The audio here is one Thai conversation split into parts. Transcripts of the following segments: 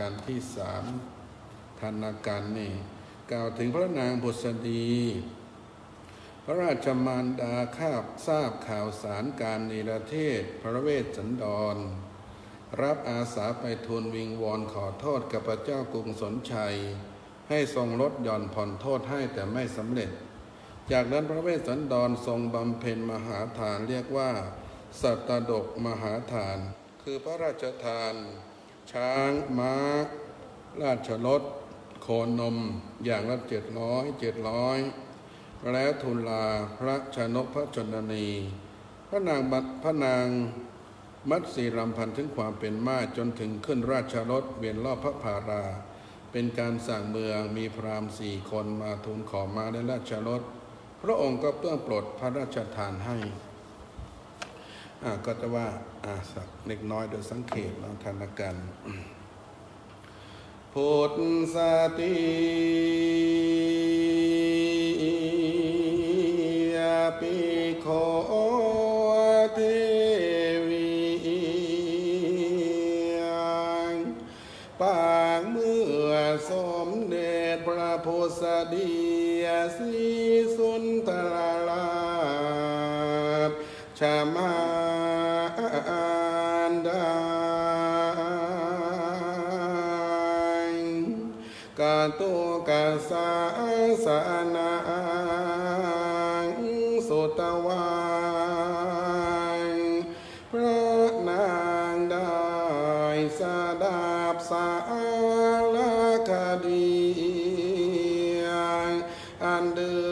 การที่สามธนาการนี่กล่าวถึงพระนางบุษดี พระราชมารดาคาบทราบข่าวสารการนิรเทศพระเวสสันดร รับอาสาไปทูลวิงวอนขอโทษกับพระเจ้ากรุงสนชัย ให้ทรงลดหย่อนผ่อนโทษให้แต่ไม่สำเร็จ จากนั้นพระเวสสันดรทรงบำเพ็ญมหาทานเรียกว่า สัตดกมหาทาน คือพระราชทาน ช้างม้า ราชรถโคนนมอย่างละเจ็ดร้อยเจ็ดร้อยแล้วทูลลาพระชนกพระชนนี พระนางพระนางมัตสีรำพันถึงความเป็นมาจนถึงขึ้นราชรถเวียนรอบพระพารา เป็นการสั่งเมืองมีพราหมณ์สี่คนมาทูลขอมาในราชรถ พระองค์ก็เปื้องปลดพระราชทานให้ ก็จะว่าอาสักเล็กน้อยโดยสังเขตแล้วธนกันพุทธสติยาปิโคเดีอันเดือ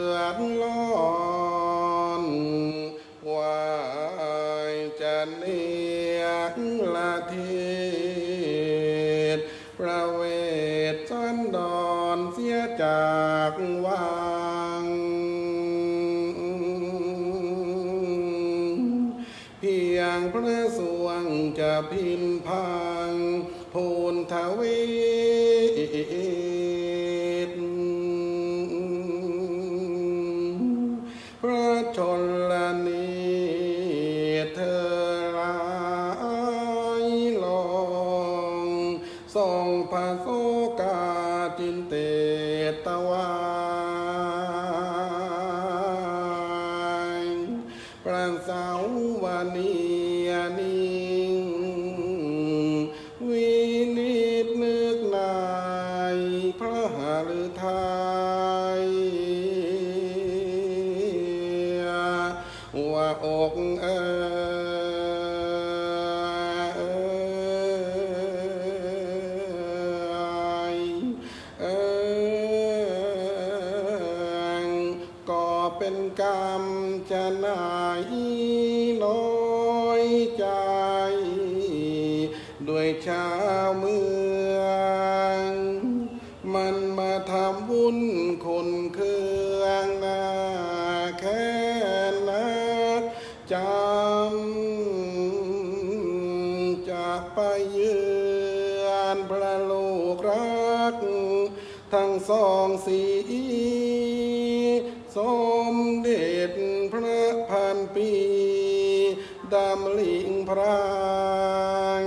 พราง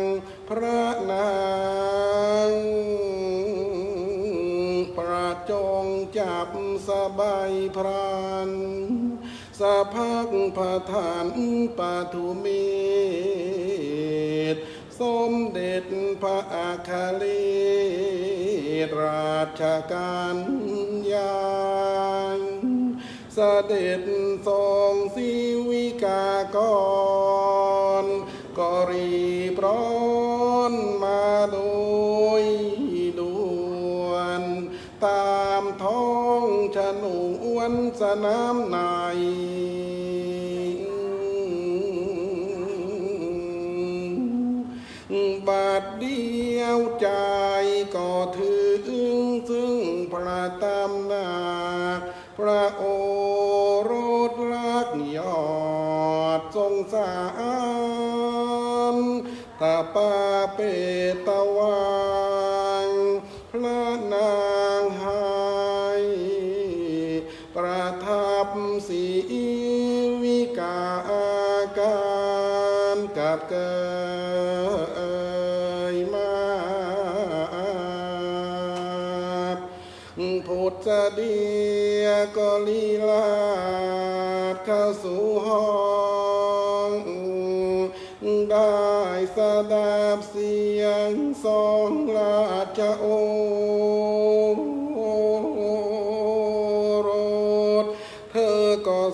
พระนางประจงจับสบายพรานสะพักพระฐานปทุเมตสมเด็จพระอาคาลีราชการยานเสด็จทรงสีวิกากร ก็รีบร้อนมาโดยด่วนตามท้องชนอวนสนามในบาดเดียวใจก็ถึงซึ่งพระตำหนักพระโอรสรักยอดสงสาา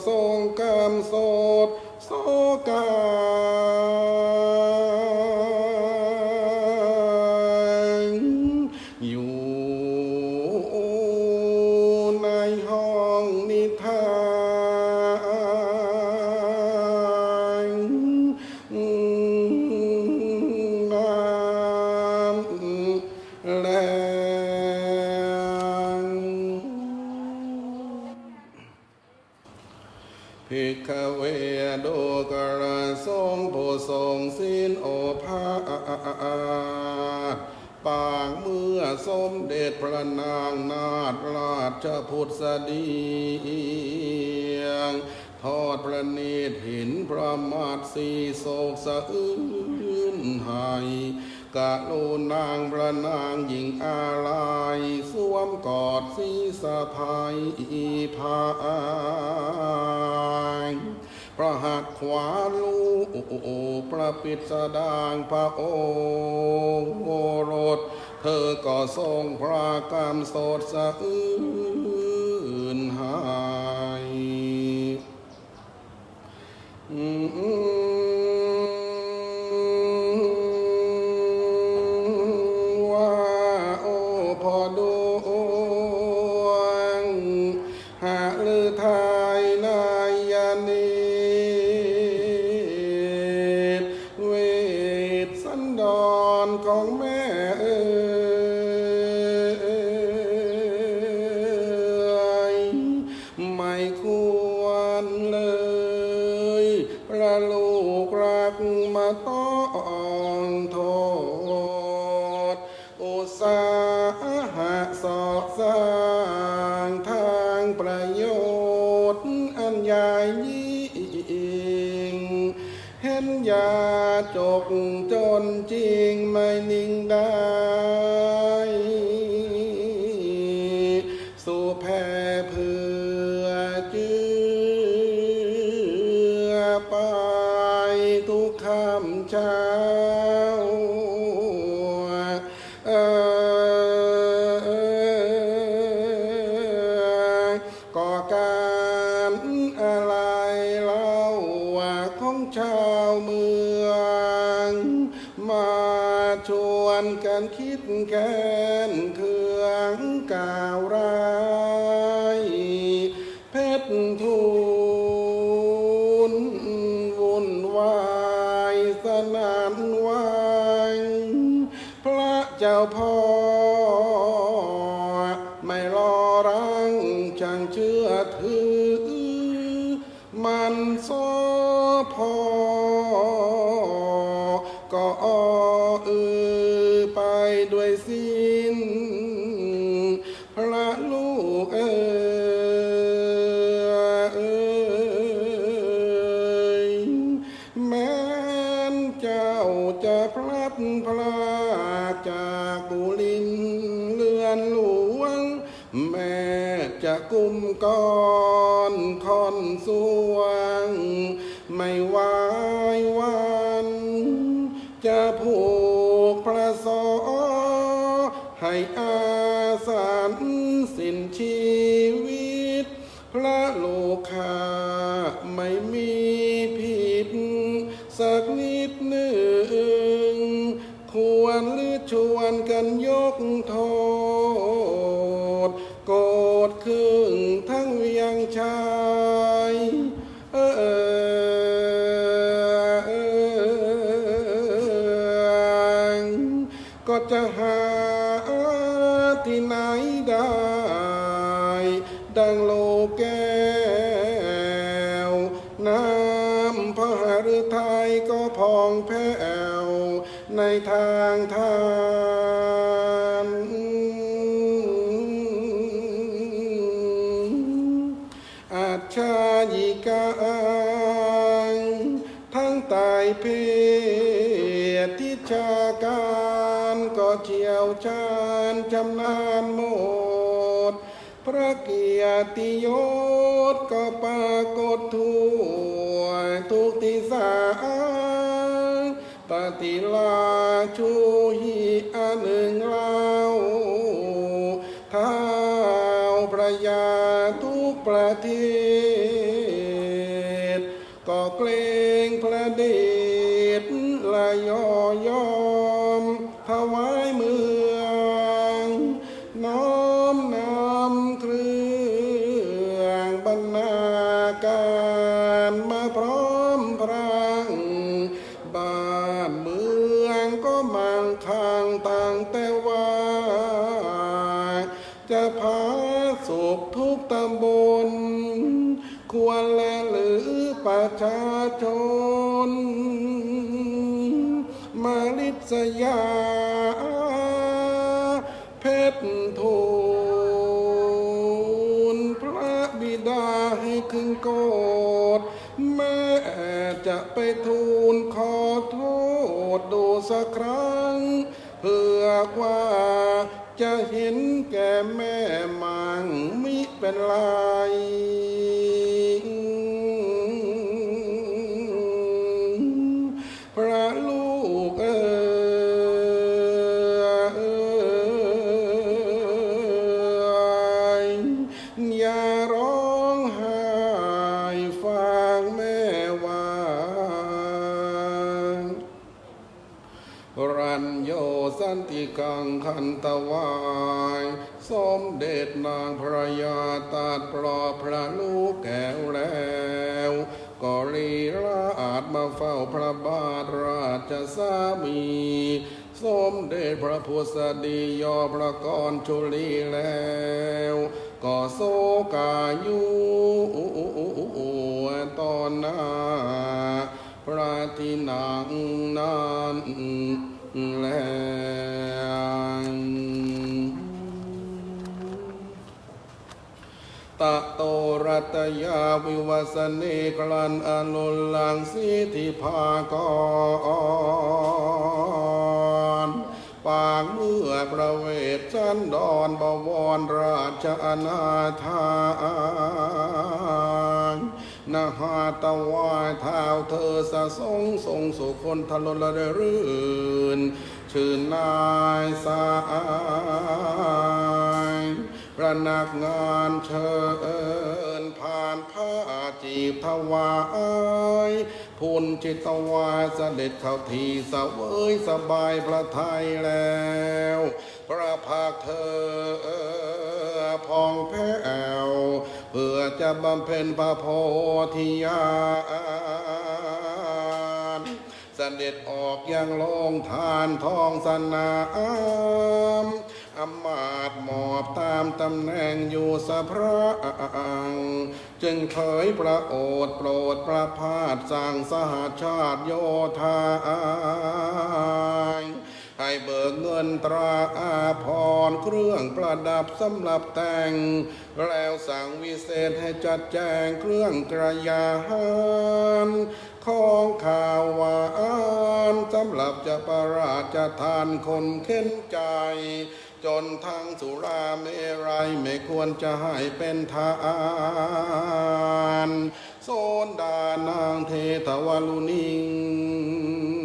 ทรงกามโสดโซกา ชพุทธเดียง ทอดประเนตรเห็นพระมาทสีโศกสะอื้นหายกะโลนางพระนางหญิงอาลายสวมกอดสีสะพายอีพายพระหัตขวาลูกประปิดสดางพระโอรส เธอก็ทรงพระกรรมสดสะอื้นหาย อืม ลูกรักมาต้องโทษ อุสาหะสอดสร้างทางประโยชน์อันใหญ่ยิ่ง เห็นยาจกจนจริงไม่นิ่ง จะผูกพระสอให้อาสานสิ้นชีวิต พระโลคาไม่มี ยิกังทั้งตายเพศทิชาการก็เชี่ยวชาญจำนานหมด พระเกียรติยศก็ปรากฏทั่วทุกทิสาปฏิลาชูหิอันหนึ่งเล่าทา คั่งตั้งแต่ว่า จะพาสุขทุกตำบล ควรแลหรือประชาชน มาลิษยา พื่อว่า จะเห็นแก่แม่มังมิเป็นไรพระลูกเอ๋ยอย่าร้องไห้ฟังแม่ สันติกังคันตวาย สมเด็จนางพระยาตรัดปลอบพระลูกแก้วแล้วก็รีราอาจมาเฝ้าพระบาทราชสามี สมเด็จพระพุทธดียอพระกรชุลีแล้ว ก็โศกายุตอนนาพระที่นังนั้น แลตะโตรัตยาวิวัสเนกลันอนุลังสิทิภากรปางเมื่อประเวทสันดอนบวรราชอนาถา นาหาตะวายเท้าเธอสะสงทรงสุคนทะลละรื่น ชื่อนายสายพระนักงานเชิญผ่านผ้าจีบถวายพุนจิตวายเสด็จเข้าทีสเวยสบายพระไทยแล้ว พระภาคเธอพองแผ้ว เพื่อจะบำเพ็ญพระโพธิญาณเสด็จออกยังโลงทานทองสนามอมาตย์หมอบตามตำแหน่งอยู่สะพระองจึงเผยพระโอษโปรดประพาสสั่งสหชาติโยธา นตราอาพรณ์เครื่องประดับสำหรับแต่ง แล้วสั่งวิเศษให้จัดแจงเครื่องกระยาหารของข่าวหวานสำหรับจะประราชทานคนเข็นใจ จนทั้งสุราเมรัยไม่ควรจะให้เป็นทานโซนดานางเททวลุนิง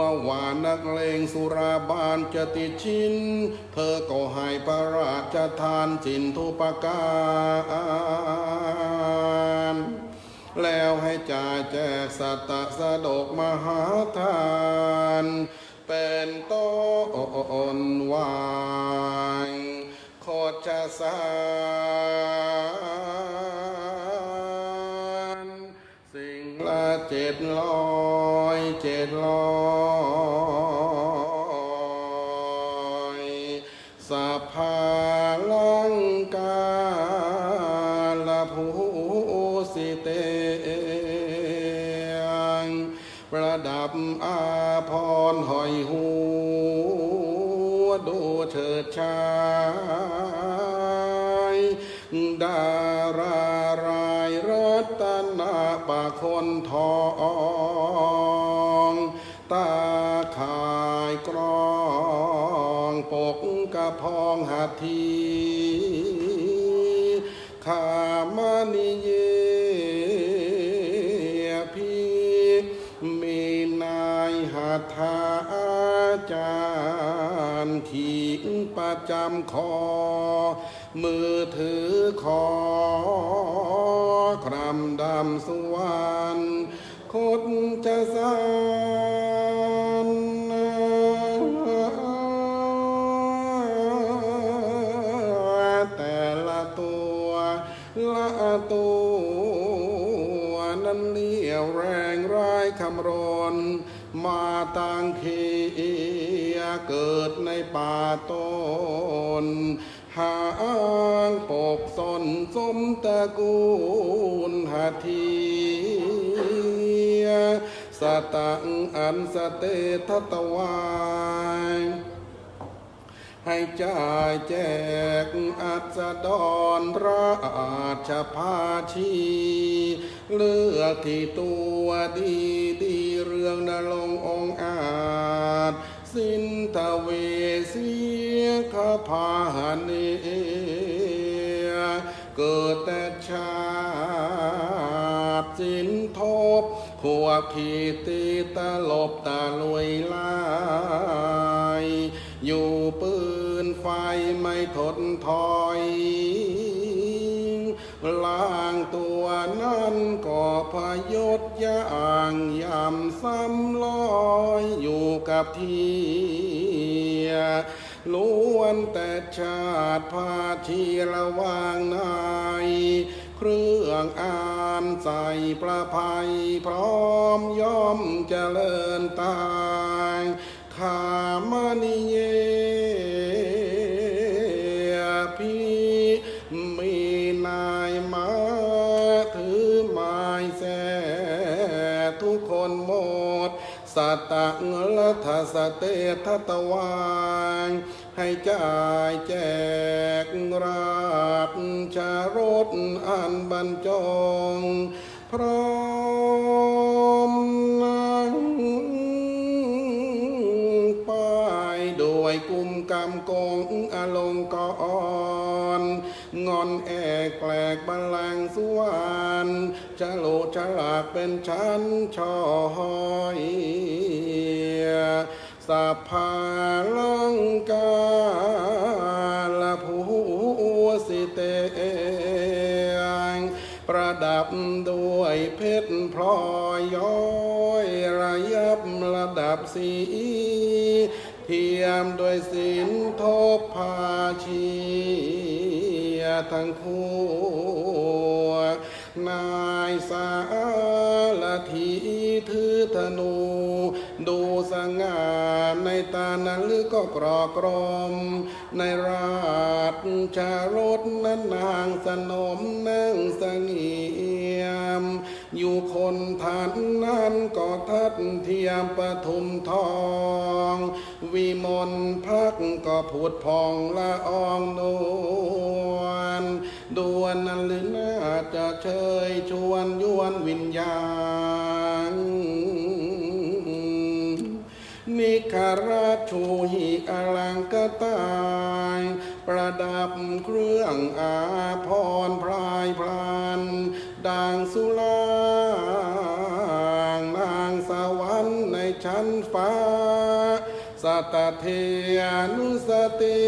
กลัวานักเลงสุราบานจะติดชิน เธอก็ให้ประราชทานสินทุปการแล้วให้จ่ายแจกสัตตสะดกมหาทาน เป็นต้นวายโคจสารสิ่งละเจ็ดร้อยารารายรัตนาปะคนทองตาข่ายกรองปกกระพองหัตถีขามานิเยพีมีนายหาทาอาจารย์ขีงประจำคอ มือถือคอครำดำสวรรณคดจะสานแต่ละตัวละตัวนั้นเลี้ยวแรงร้ายคำรนมาตังเคียเกิดในป่าต้น หางปกสนสมตระกูลหาทีสตังอันสเตทตวายให้จ่ายแจกอัสดรราชพาชี เลือกที่ตัวดีดีเรื่องนรงองอาจ สินทเวเสีย ขพาเนเกิดแต่ชาติสินทบขวขีตีตลบตาลวยลาย อยู่ปืนไฟไม่ทนถอยล่างตัวนั้นก็พยศอย่างยำซ้ำลอยอยู่กับที่ ล้วนแต่ชาติพาชีระวางนายเครื่องอ่านใส่ประภัย พร้อมย่อมเจริญตายขามานิเยพี่มีนายมาถือไม้แสทุกคนหมดสตังลัทสเตทัตวาง ให้จ่ายแจกราบชารถอันบรรจง พร้อมนั่งป้ายโดยกุมกำกงอลงกรงอนแอกแปลกบัลลังสวรรณจะโลฉลากเป็นชั้นช่อย สัพพาลังกาลภูสิเตประดับด้วยเพชรพลอยย้อยระยับระดับสีเทียมด้วยสินทบพาชีทั้งคู่นายสารถีถือธนู ดูสง่าในตานั้นหรือก็กรอกรม ในราชชารถนั้นนางสนมนั่งเสงี่ยม อยู่คนฐานนั้นก็ทัดเทียมปทุมทอง วิมลพักก็ผุดพองละอองนวลดวนนั้นหรือน่าจะเชยชวนยวนวิญญาณ คาราชูหิอลังกตาย ประดับเครื่องอาพรพรายพรานดังสุลางนางสวรรค์ในชั้นฟ้าสตเทอนุสติ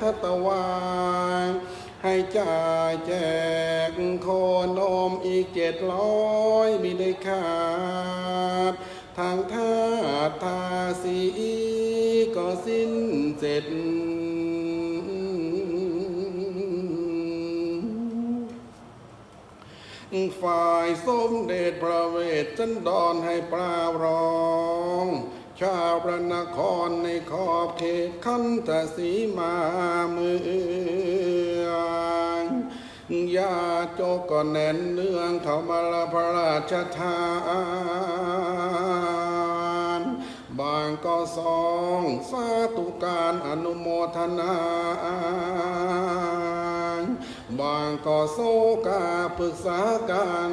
ทัตวาให้จ่ายแจกโคนมอีกเจ็ดร้อยมิได้ขาด ทางท่าทาสีก็สิ้นเสร็จ ฝ่ายสมเด็จพระเวทสันดรให้ปราวร้องชาวพระนครในขอบเขตคันธสีมาเมืองยาโจก็แน่นเนื่องเข้ามาละพระราชทาน ก็สองสาธุการอนุโมทนาบางก็โซกาปรึกษากัน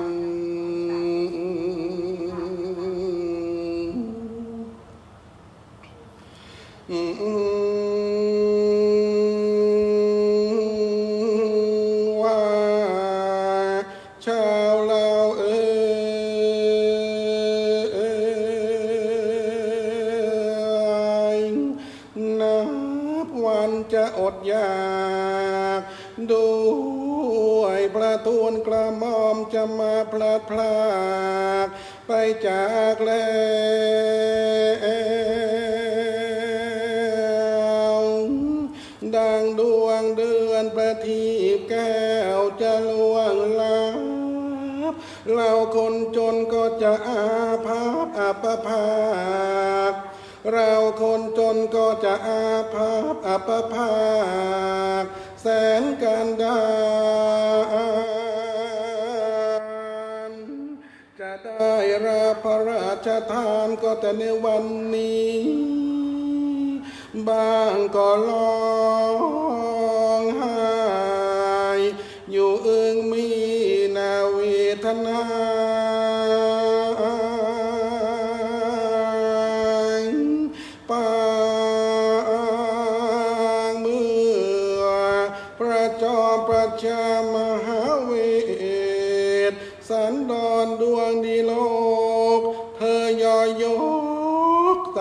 ทีปแก้วจะล่วงลับ เราคนจนก็จะอาภัพอัปภาคเราคนจนก็จะอาภัพอัปภาคแสนกันดานจะได้รับพระราชทานก็แต่ในวันนี้ บางก็ร้อ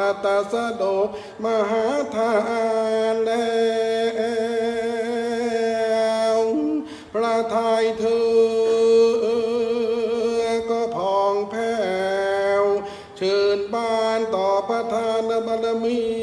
ตาตสะดมหาทานแล้วพระทายเธอก็พองแผ้วเชิญบานต่อประธานบารมี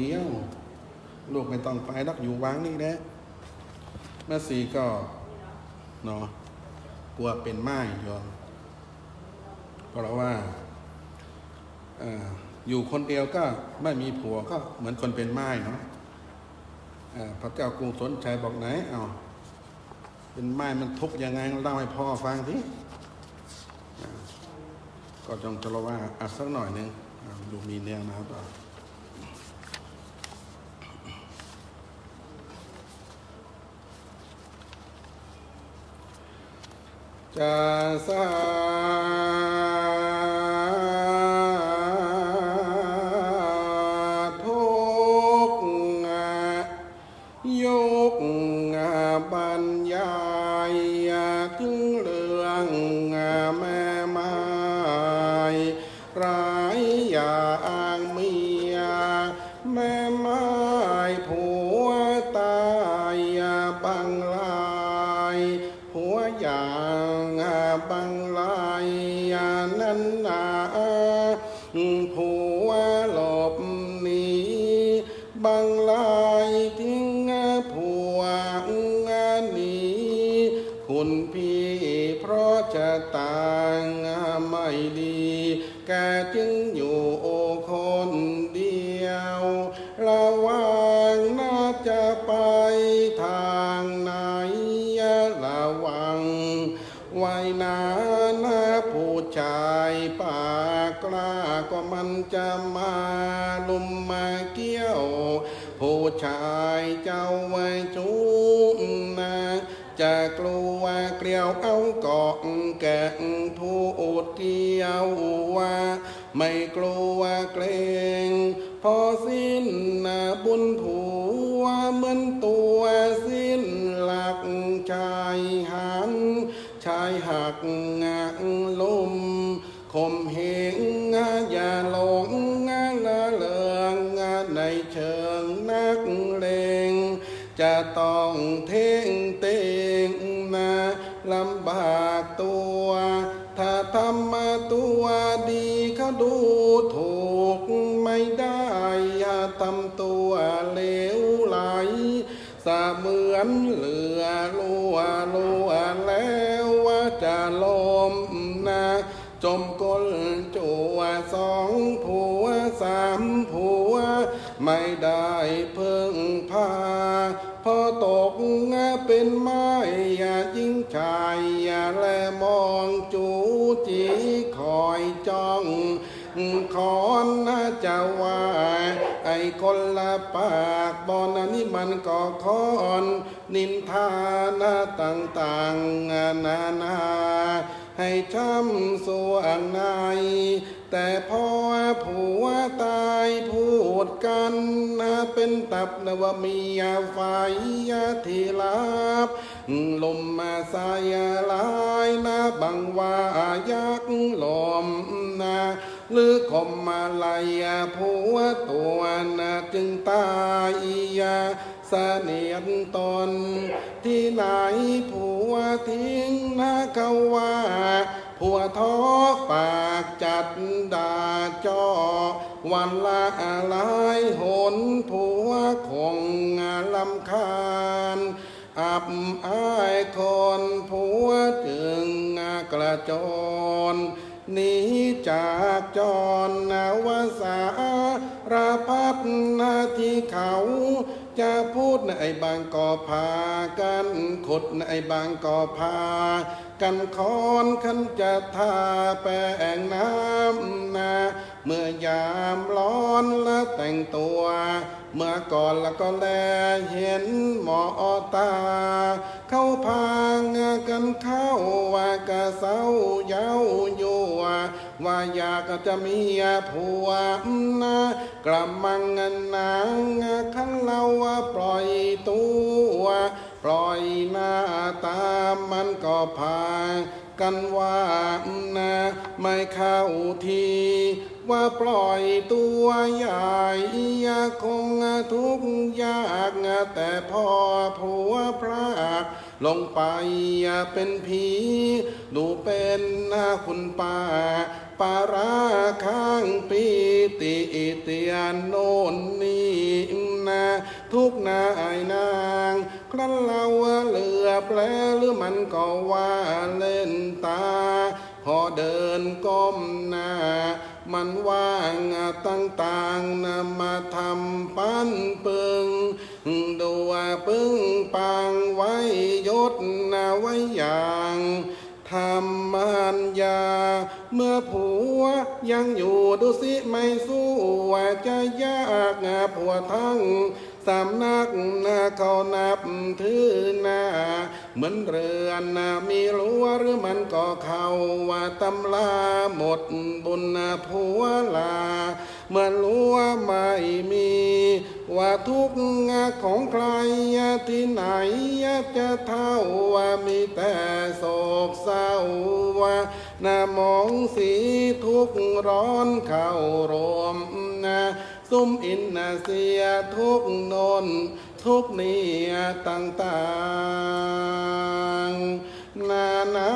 เดียว ลูกไม่ต้องไปนักอยู่วังนี่แหละแม่สีก็เนาะกลัวเป็นไม้โยมเพราะว่าอ่ออยู่คนเดียวก็ไม่มีผัวก็เหมือนคนเป็นไม้เนาะอ่อพระเจ้ากรุงสนชัยบอกไหนเอาเป็นไม้มันทุกยังไงเล่าให้พ่อฟังทีก็จงจะระว่าอัดสักหน่อยหนึ่งดูมีแนวนะครับ จะสา ยวว่าไม่กลัวเกรง พอสิ้นบุญผู องผัวสามผัว ไม่ได้เพิ่งพา พอตกงเป็นไม้อย่ายิ่งชายอย่าแลมองจูจีคอยจ้องขอนนะจะว่า ไอ้คนละปากบอนนี้มันก็คอนนินทานาต่างๆนานาให้ช้ำสวงใน แต่พอผัวตายพูดกันนะเป็นตับนะว่ามียาไฟยาทีลับลมมาสายลายนะบังว่ายักลมนะหรือคมมาลายผัวตัวนะจึงตายยาเสนียดตนที่ไหนผัวทิ้งนะเขาว่า ผัวท้อปากจัดด่าจอ วันละหลายหนผัวคงลำคาญ อับอายคนผัวจึงกระจนหนีจากจรนาวาสาราพัดนาที่เขา จะพูดในบางก็พากันขุดในบางก็พากันคอนขันจะทาแป้งน้ำนาเมื่อยามร้อนและแต่งตัว เมื่อก่อนแล้วก็แลเห็นหมอตา เข้าพางกันเข้าว่ากะเศร้าเย้ายัว ว่าอยากจะมียาผัวนะกระมังนางขันเราว่าปล่อยตัวปล่อยหน้าตามันก็พากันว่านะไม่เข้าทีว่าปล่อยตัวใหญ่คงทุกยากแต่พ่อผัวพรากลงไปเป็นผีดูเป็นหน้าคุณป้า ปาราข้างปีติเตียนโน่นนี่นะทุกนายนางครั้นเราเหลือแปลหรือมันก็ว่าเล่นตา พอเดินก้มหน้า มันว่างต่างๆนะมาทำปั้นปึงดูว่าปึ้งปังไว้ยศนะไว้อย่าง ทำมันยา เมื่อผัวยังอยู่ดูสิไม่สู้ว่าจะยากงาผัวทั้งสำนักนาเขานับถือนาเหมือนเรือนนามีรั้วหรือมันก็เข้าว่าตำลาหมดบุญนาผัวลา เมื่อรั้วไม่มี ว่าทุกงาของใครที่ไหนจะเท่าว่ามีแต่โศกเศร้าว่าหน้ามองสีทุกร้อนเข้ารวมนะซุ่มอินนาเสียทุกโนนทุกนี้ต่างๆ นานา